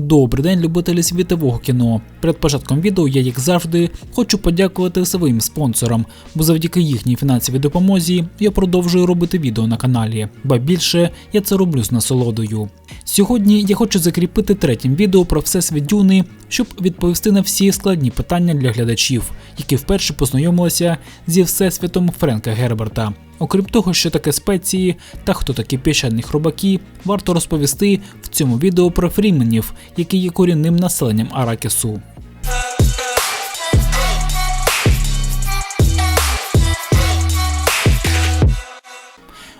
Добрий день, любителі світового кіно. Перед початком відео я, як завжди, хочу подякувати своїм спонсорам, бо завдяки їхній фінансовій допомозі я продовжую робити відео на каналі, ба більше я це роблю з насолодою. Сьогодні я хочу закріпити третім відео про всесвіт Дюни, щоб відповісти на всі складні питання для глядачів, які вперше познайомилися зі всесвітом Френка Герберта. Окрім того, що таке спеції та хто такі піщані хробаки, варто розповісти в цьому відео про фріменів, які є корінним населенням Аракісу.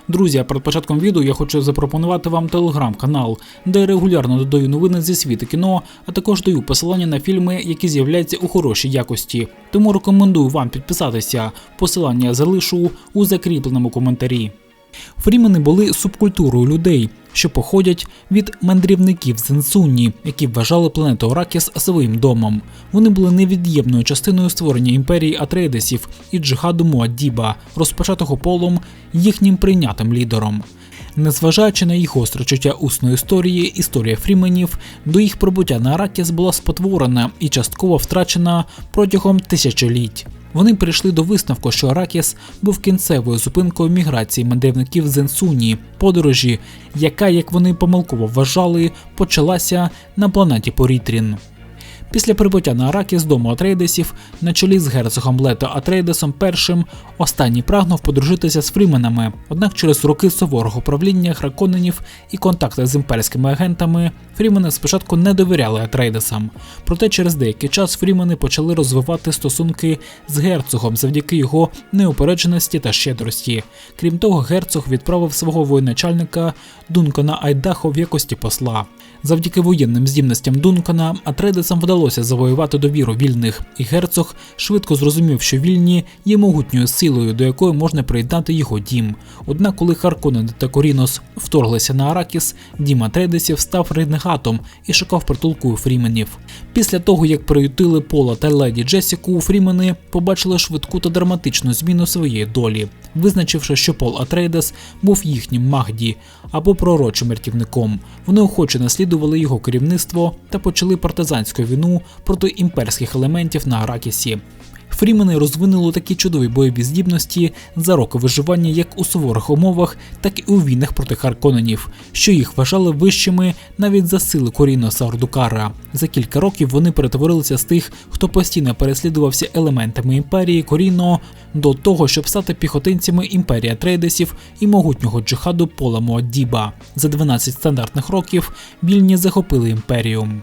Друзі, перед початком відео я хочу запропонувати вам телеграм-канал, де я регулярно додаю новини зі світу кіно, а також даю посилання на фільми, які з'являються у хорошій якості. Тому рекомендую вам підписатися. Посилання залишу у закріпленому коментарі. Фрімени були субкультурою людей, що походять від мандрівників Зенсунні, які вважали планету Аракіс своїм домом. Вони були невід'ємною частиною створення імперії Атрейдесів і джихаду Муаддіба, розпочатого полом їхнім прийнятим лідером. Незважаючи на їх гостре чуття усної історії, історія фріменів до їх прибуття на Аракіс була спотворена і частково втрачена протягом тисячоліть. Вони прийшли до висновку, що Аракіс був кінцевою зупинкою міграції мандрівників з подорожі, яка, як вони помилково вважали, почалася на планеті Порітрін. Після прибуття на Аракіс дому Атрейдесів на чолі з герцогом Лето Атрейдесом І останній прагнув подружитися з фріменами, однак через роки суворого правління храконенів і контакти з імперськими агентами фрімени спочатку не довіряли Атрейдесам. Проте через деякий час фрімени почали розвивати стосунки з герцогом завдяки його неупередженості та щедрості. Крім того, герцог відправив свого воєначальника Дункана Айдахо в якості посла. Завдяки воєнним здібностям Дункана Атрейдесам вдалося завоювати довіру вільних, і герцог швидко зрозумів, що вільні є могутньою силою, до якої можна приєднати його дім. Однак, коли Харконен та Корінос вторглися на Аракіс, дім Атрейдесів став ренегатом і шукав притулку у Фріменів. Після того, як приютили Пола та леді Джесіку, у Фрімени побачили швидку та драматичну зміну своєї долі, визначивши, що Пол Атрейдес був їхнім магді або пророчим рятівником. Вони охоче наслідували його керівництво та почали партизанську війну проти імперських елементів на Аракісі. Фрімени розвинули такі чудові бойові здібності за роки виживання як у суворих умовах, так і у війнах проти Харконенів, що їх вважали вищими навіть за сили Коріноса Ордукара. За кілька років вони перетворилися з тих, хто постійно переслідувався елементами імперії Коріно, до того, щоб стати піхотинцями імперії Трейдесів і могутнього джихаду Пола Муаддіба. За 12 стандартних років вільні захопили імперію.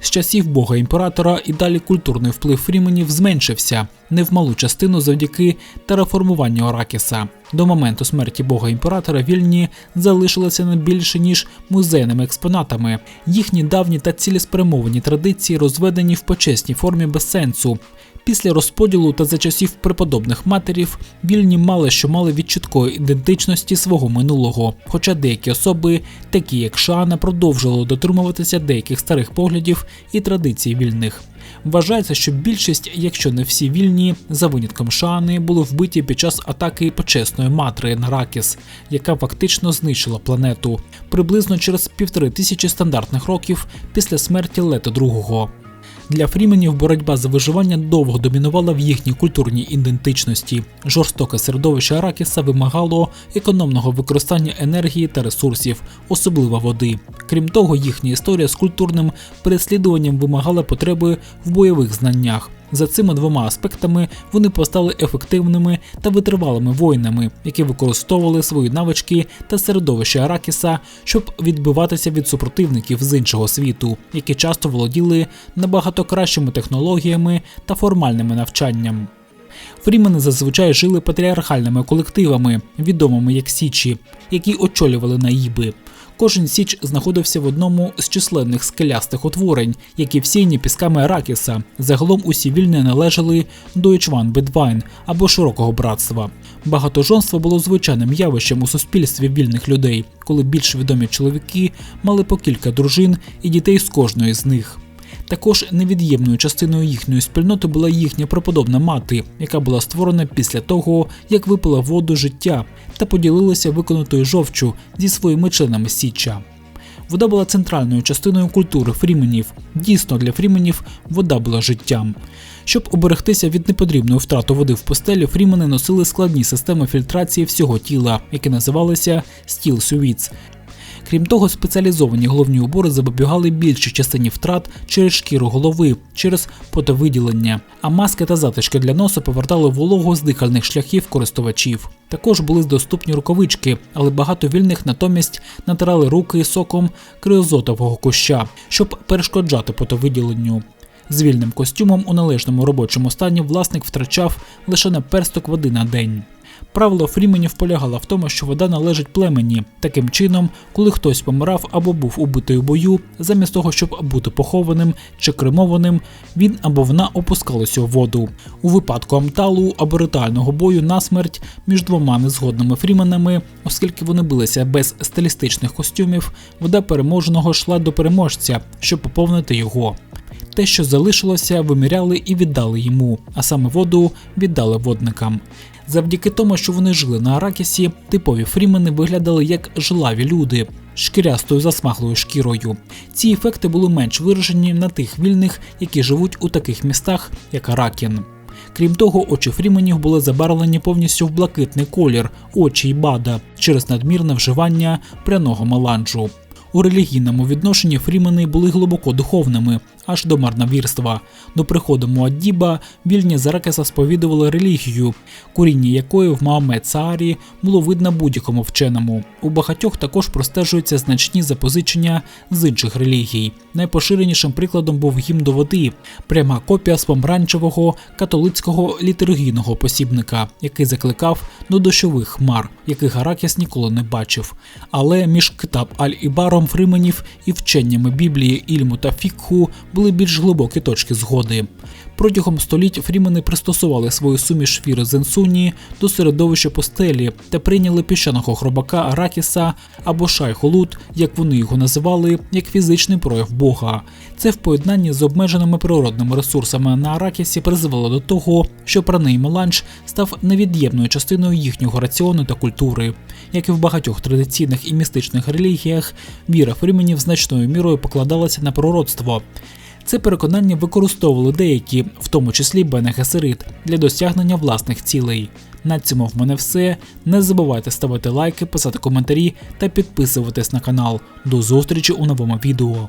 З часів бога імператора і далі культурний вплив фріменів зменшився не в малу частину завдяки тераформуванню Оракіса. До моменту смерті бога імператора вільні залишилися не більше ніж музейними експонатами. Їхні давні та цілеспрямовані традиції розведені в почесній формі без сенсу. Після розподілу та за часів преподобних матерів вільні мали що мали від чіткої ідентичності свого минулого, хоча деякі особи, такі як Шана, продовжували дотримуватися деяких старих поглядів і традицій вільних. Вважається, що більшість, якщо не всі вільні, за винятком Шани, були вбиті під час атаки почесної матри на яка фактично знищила планету приблизно через півтори тисячі стандартних років після смерті Лето II. Для фріменів боротьба за виживання довго домінувала в їхній культурній ідентичності. Жорстоке середовище Аракіса вимагало економного використання енергії та ресурсів, особливо води. Крім того, їхня історія з культурним переслідуванням вимагала потреби в бойових знаннях. За цими двома аспектами вони постали ефективними та витривалими воїнами, які використовували свої навички та середовище Аракіса, щоб відбиватися від супротивників з іншого світу, які часто володіли набагато кращими технологіями та формальними навчанням. Фрімени зазвичай жили патріархальними колективами, відомими як Січі, які очолювали наїби. Кожен січ знаходився в одному з численних скелястих утворень, які всіяні пісками Ракіса. Загалом усі вільни належали до Ічван Бедвайн або широкого братства. Багатожонство було звичайним явищем у суспільстві вільних людей, коли більш відомі чоловіки мали по кілька дружин і дітей з кожної з них. Також невід'ємною частиною їхньої спільноти була їхня преподобна мати, яка була створена після того, як випила воду життя та поділилася виконатою жовчу зі своїми членами Січа. Вода була центральною частиною культури фріменів. Дійсно, для фріменів вода була життям. Щоб оберегтися від непотрібної втрати води в постелі, фрімени носили складні системи фільтрації всього тіла, які називалися стіл сювіц. Крім того, спеціалізовані головні убори запобігали більшій частині втрат через шкіру голови, через потовиділення, а маски та затишки для носу повертали вологу з дихальних шляхів користувачів. Також були доступні рукавички, але багато вільних натомість натирали руки соком криозотового куща, щоб перешкоджати потовиділенню. З вільним костюмом у належному робочому стані власник втрачав лише на персток води на день. Правило фріменів полягало в тому, що вода належить племені. Таким чином, коли хтось помирав або був убитий у бою, замість того, щоб бути похованим чи кремованим, він або вона опускалися у воду. У випадку амталу або ритуального бою на смерть між двома незгодними фріменами, оскільки вони билися без стилістичних костюмів, вода переможеного йшла до переможця, щоб поповнити його. Те, що залишилося, виміряли і віддали йому, а саме воду віддали водникам. Завдяки тому, що вони жили на Аракісі, типові фрімени виглядали як жилаві люди шкірястою засмаглою шкірою. Ці ефекти були менш виражені на тих вільних, які живуть у таких містах, як Аракін. Крім того, очі фріменів були забарвлені повністю в блакитний колір, очі й бада через надмірне вживання пряного меланжу. У релігійному відношенні фрімени були глибоко духовними, аж до марновірства. До приходу Муаддіба вільні Заракеса сповідували релігію, коріння якої в Маомед Саарі було видно будь-якому вченому. У багатьох також простежуються значні запозичення з інших релігій. Найпоширенішим прикладом був гімн до води, пряма копія з помаранчевого католицького літургійного посібника, який закликав до дощових хмар, яких Аракіс ніколи не бачив. Але між Китаб Аль-Ібаром Фрименів і вченнями Біблії, Ільму та Фікху були більш глибокі точки згоди. Протягом століть фрімени пристосували свою суміш віри Зенсуні до середовища постелі та прийняли піщаного хробака Аракіса або Шайхолут, як вони його називали, як фізичний прояв Бога. Це в поєднанні з обмеженими природними ресурсами на Аракісі призвело до того, що праний меланж став невід'ємною частиною їхнього раціону та культури. Як і в багатьох традиційних і містичних релігіях, віра фріменів значною мірою покладалася на пророцтво. Це переконання використовували деякі, в тому числі Бене Гесерит, для досягнення власних цілей. На цьому в мене все. Не забувайте ставити лайки, писати коментарі та підписуватись на канал. До зустрічі у новому відео.